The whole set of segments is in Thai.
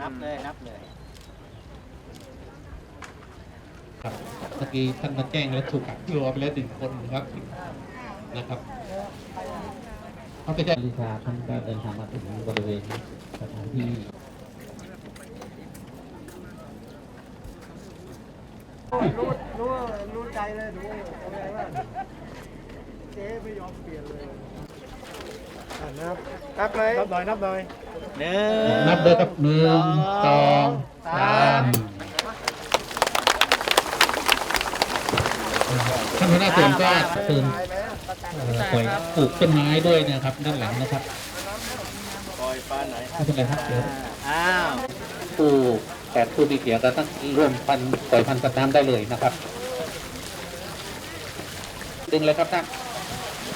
นับเลยนับเลย ครับเมื่อกี้ท่านมาแจ้งแล้วถูกกักตัวไปแล้วหนึ่งคนนะครับนะครับเขาไปแจ้งลิชาท่านก็เดินทางมาถึงบริเวณสถานที่รู้รู้รู้ใจเลยรู้อะไรว่าเจ๊ไม่ยอมเปลี่ยนเลยอะนับนับเลยนับหน่อยนับหน่อย หนึ่งนับเลยครับหนึ่งสองสามท่านหัวหน้าส่วนก็เชิญเอ่อปล่อยปลูกต้นไม้ด้วยนะครับ ด้านหลังนะครับปล่อยปลาไหนไม่เป็นไรครับเดี๋ยวอ้าวผู้แปดผู้มีเสียงก็ต้องร่วมพันปล่อยพันธุ์สัตว์น้ำได้เลยนะครับ ดึงเลยครับท่าน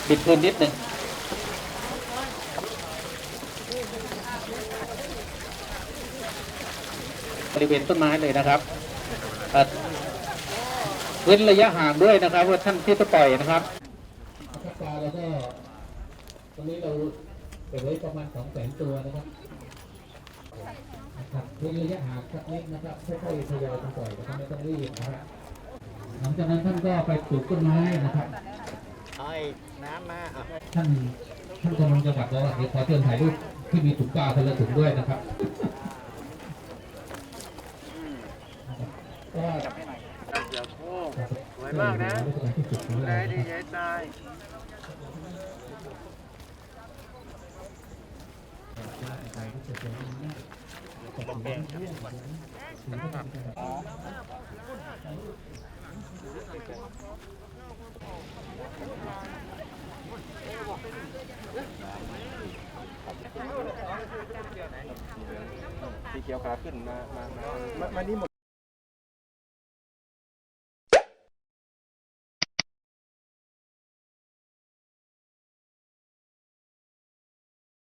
ปิดพื้นนิดหนึ่ง บริเวณต้นไม้เลยนะครับเอ่อเว้นระยะห่างด้วยนะครับว่าท่านที่จะปล่อยนะครับปลาเราก็ตรงนี้เราเก็บไว้ประมาณสองแสนตัวนะครับนะครับเว้นระยะห่างสักนิดนะครับค่อยๆทยอยกันปล่อยนะครับไม่ต้องรีบนะครับหลังจากนั้นท่านก็ไปปลูกต้นไม้นะครับเอาไอ้น้ำมาอะท่านท่านกำลังจังหวัดบอกว่าเดี๋ยวขอเชิญถ่ายรูปที่มีถุงกาวคนละถุงด้วยนะครับ ก็สวยมากนะดูแลดีใหญ่ตายสีเขียวขาขึ้นมา มา มา มานี่หมด